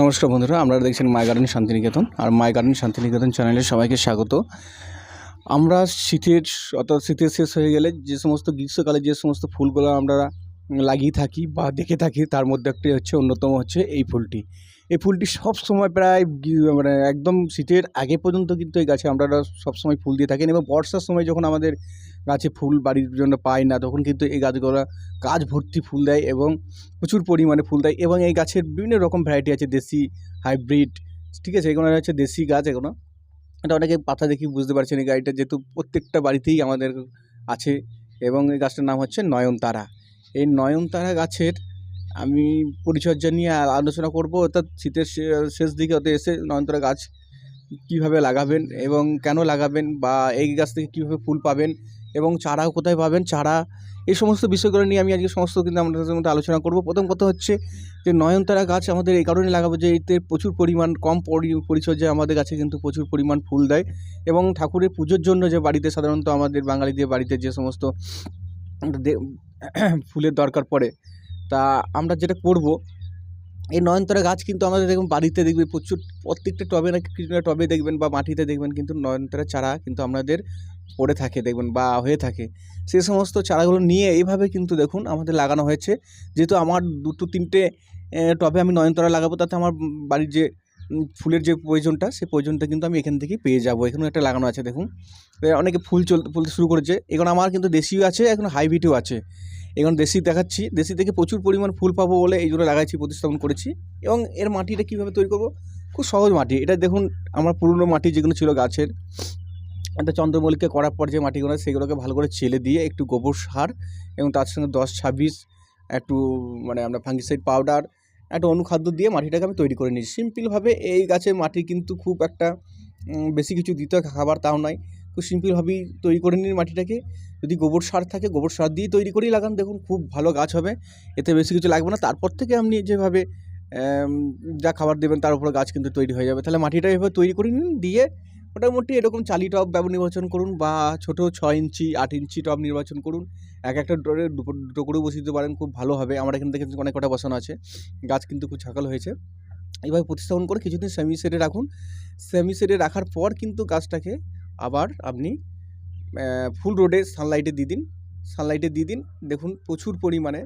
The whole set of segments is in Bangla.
নমস্কার বন্ধুরা, আপনারা দেখছেন মাই গার্ডেন শান্তিনিকেতন আর মাই গার্ডেন শান্তিনিকেতন চ্যানেলে সবাইকে স্বাগত। আমরা শীতের, অর্থাৎ শীতের শেষ হয়ে গেলে যে সমস্ত গ্রীষ্মকালে যে সমস্ত ফুলগুলো আমরা লাগিয়ে থাকি বা দেখে থাকি, তার মধ্যে একটি হচ্ছে, অন্যতম হচ্ছে এই ফুলটি। এই ফুলটি সব সময় প্রায় মানে একদম শীতের আগে পর্যন্ত কিন্তু এই গাছে আমরা সব সময় ফুল দিয়ে থাকেন এবং বর্ষার সময় যখন আমাদের গাছে ফুল বাড়ির জন্য পাই না, তখন কিন্তু এই গাছগুলো গাছ ভর্তি ফুল দেয় এবং প্রচুর পরিমাণে ফুল দেয় এবং এই গাছের বিভিন্ন রকম ভ্যারাইটি আছে, দেশি হাইব্রিড ঠিক আছে? এগুলো হচ্ছে দেশি গাছ এগুলো। এটা অনেকে পাতা দেখি বুঝতে পারছেন এই গাড়িটা যেহেতু প্রত্যেকটা বাড়িতেই আমাদের আছে এবং এই গাছটার নাম হচ্ছে নয়নতারা। এই নয়নতারা গাছের আমি পরিচর্যা নিয়ে আলোচনা করব, অর্থাৎ শীতের শেষ দিকে ওতে এসে নয়নতারা গাছ কীভাবে লাগাবেন এবং কেন লাগাবেন বা এই গাছ থেকে কীভাবে ফুল পাবেন এবং চারাও কোথায় পাবেন, চারা, এই সমস্ত বিষয়গুলো নিয়ে আমি আজকে সমস্ত কিন্তু আমাদের মধ্যে আলোচনা করব। প্রথম কথা হচ্ছে যে নয়নতারা গাছ আমাদের এই কারণে লাগাবো যে এতে প্রচুর পরিমাণ কম পরি- পরিচর্যায় আমাদের গাছে কিন্তু প্রচুর পরিমাণ ফুল দেয় এবং ঠাকুরের পুজোর জন্য যে বাড়িতে সাধারণত আমাদের বাঙালিদের বাড়িতে যে সমস্ত ফুলের দরকার পড়ে, তা আমরা যেটা করব, এই নয়নতারা গাছ কিন্তু আমাদের দেখবেন বাড়িতে দেখবেন প্রচুর, প্রত্যেকটা টবে না, কিছু টবে দেখবেন বা মাটিতে দেখবেন কিন্তু নয়নতারা চারা কিন্তু আমাদের পড়ে থাকে, দেখবেন বা হয়ে থাকে। সে সমস্ত চারাগুলো নিয়ে এইভাবে কিন্তু দেখুন আমাদের লাগানো হয়েছে। যেহেতু আমার দুটো তিনটে টবে আমি নয়নতারা লাগাবো, তাতে আমার বাড়ির যে ফুলের যে প্রয়োজনটা সেই প্রয়োজনটা কিন্তু আমি এখান থেকেই পেয়ে যাব। এখানে একটা লাগানো আছে দেখুন। অনেকে ফুল চল ফুলতে শুরু করেছে। এখন আমার কিন্তু দেশিও আছে, এখন হাইব্রিডও আছে। এখন দেশি দেখাচ্ছি। দেশি থেকে প্রচুর পরিমাণ ফুল পাবো বলে এই জন্য লাগাইছি, প্রতিস্থাপন করেছি। এবং এর মাটিটা কীভাবে তৈরি করব? খুব সহজ মাটি। এটা দেখুন, আমার পুরনো মাটি যেগুলো ছিল গাছের একটা চন্দ্রমল্লিকা করার পর যে মাটিগুলো সেগুলোকে ভালো করে চেলে দিয়ে একটু গোবর সার এবং তার সঙ্গে দশ ছাব্বিশ একটু মানে আমরা ফাঙ্গিসাইড পাউডার একটা অনুখাদ্য দিয়ে মাটিটাকে আমি তৈরি করে নিয়েছি। সিম্পলভাবে এই গাছের মাটি কিন্তু খুব একটা বেশি কিছু দিতে হয়, খাবার তাও নয়। খুব সিম্পলভাবেই তৈরি করে নিন মাটিটাকে। যদি গোবর সার থাকে, গোবর সার দিয়ে তৈরি করেই লাগান। দেখুন, খুব ভালো গাছ হবে। এতে বেশি কিছু লাগবে না। তারপর থেকে আপনি যেভাবে যা খাবার দেবেন, তার উপরে গাছ কিন্তু তৈরি হয়ে যাবে। তাহলে মাটিটা এভাবে তৈরি করে নিন, দিয়ে মোটামুটি এরকম চালি টপ নির্বাচন করুন বা ছোট ছ ইঞ্চি, আট ইঞ্চি টব নির্বাচন করুন। এক একটা ডোরে দুটো করেও বসিয়ে দিতে পারেন, খুব ভালো হবে। আমার এখানে দেখেন অনেক কটা বসানো আছে। গাছ কিন্তু খুব ছাকাল হয়েছে। এইভাবে প্রতিস্থাপন করে কিছুদিন সেমি সেটে রাখুন। সেমি সেটে রাখার পর কিন্তু গাছটাকে আবার আপনি ফুল রোডে সানলাইটে দিয়ে দিন। সানলাইটে দিয়ে দিন। দেখুন প্রচুর পরিমাণে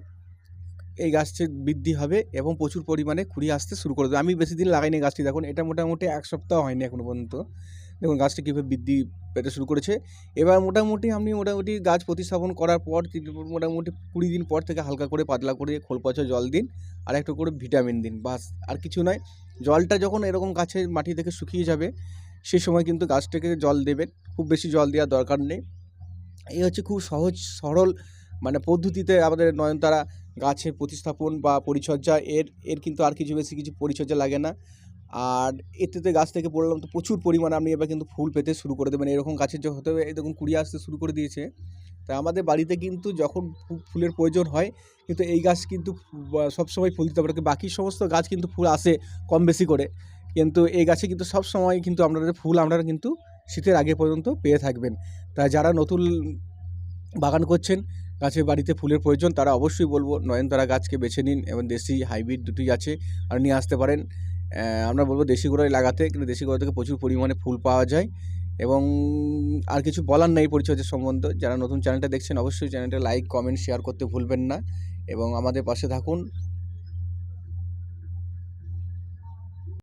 এই গাছের বৃদ্ধি হবে এবং প্রচুর পরিমাণে কুড়ি আসতে শুরু করে দেবে। আমি বেশি দিন লাগাইনি গাছটি, দেখুন এটা মোটামুটি এক সপ্তাহ হয়নি এখনও পর্যন্ত। দেখুন, গাছটি কীভাবে বৃদ্ধি পেতে শুরু করেছে। এবার মোটামুটি আপনি মোটামুটি গাছ প্রতিস্থাপন করার পর মোটামুটি কুড়ি দিন পর থেকে হালকা করে পাতলা করে খোল পচা জল দিন, আর একটু করে ভিটামিন দিন, বাস। আর কিছু নয়, জলটা যখন এরকম গাছের মাটি থেকে শুকিয়ে যাবে সেই সময় কিন্তু গাছটাকে জল দেবেন। খুব বেশি জল দেওয়ার দরকার নেই। এই হচ্ছে খুব সহজ, সরল মানে পদ্ধতিতে আমাদের নয়নতারা গাছের প্রতিস্থাপন বা পরিচর্যা, এর এর কিন্তু আর কিছু বেশি কিছু পরিচর্যা লাগে না। আর এতে গাছ থেকে পড়লাম তো প্রচুর পরিমাণে আপনি এবার কিন্তু ফুল পেতে শুরু করে দেবেন। এরকম গাছের যে হতে হবে, এই দেখুন কুড়ি আসতে শুরু করে দিয়েছে। তা আমাদের বাড়িতে কিন্তু যখন ফুলের প্রয়োজন হয়, কিন্তু এই গাছ কিন্তু সবসময় ফুল দিতে পারে বাকি সমস্ত গাছ কিন্তু ফুল আসে কম বেশি করে। কিন্তু এই গাছে কিন্তু সব সময় কিন্তু আপনাদের ফুল আপনারা কিন্তু শীতের আগে পর্যন্ত পেয়ে থাকবেন। তাই যারা নতুন বাগান করছেন, গাছের বাড়িতে ফুলের প্রয়োজন, তারা অবশ্যই বলব, নয়নতারা গাছকে বেছে নিন এবং দেশি হাইব্রিড দুটি আছে, আর নিয়ে আসতে পারেন। আমরা বলব দেশি গোড়ায় লাগাতে, কিন্তু দেশি গোড়া থেকে প্রচুর পরিমাণে ফুল পাওয়া যায়। এবং আর কিছু বলার নেই পরিচর্যা সম্বন্ধে। যারা নতুন চ্যানেলটা দেখছেন, অবশ্যই চ্যানেলটা লাইক কমেন্ট শেয়ার করতে ভুলবেন না। এবং আমাদের পাশে থাকুন।